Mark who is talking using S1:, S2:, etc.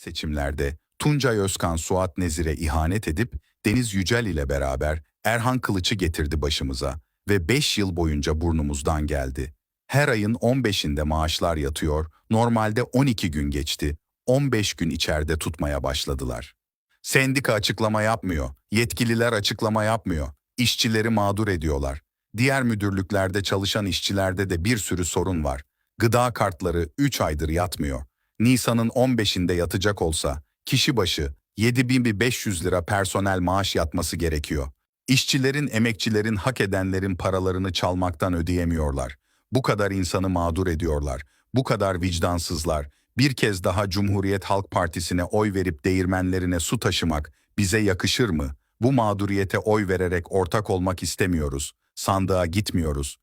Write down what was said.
S1: seçimlerde Tuncay Özkan Suat Nezir'e ihanet edip Deniz Yücel ile beraber Erhan Kılıç'ı getirdi başımıza ve 5 yıl boyunca burnumuzdan geldi. Her ayın 15'inde maaşlar yatıyor, normalde 12 gün geçti, 15 gün içeride tutmaya başladılar. Sendika açıklama yapmıyor, yetkililer açıklama yapmıyor, işçileri mağdur ediyorlar. Diğer müdürlüklerde çalışan işçilerde de bir sürü sorun var. Gıda kartları 3 aydır yatmıyor. Nisan'ın 15'inde yatacak olsa kişi başı 7500 lira personel maaş yatması gerekiyor. İşçilerin, emekçilerin, hak edenlerin paralarını çalmaktan ödeyemiyorlar. Bu kadar insanı mağdur ediyorlar. Bu kadar vicdansızlar. Bir kez daha Cumhuriyet Halk Partisi'ne oy verip değirmenlerine su taşımak bize yakışır mı? Bu mağduriyete oy vererek ortak olmak istemiyoruz. Sandığa gitmiyoruz.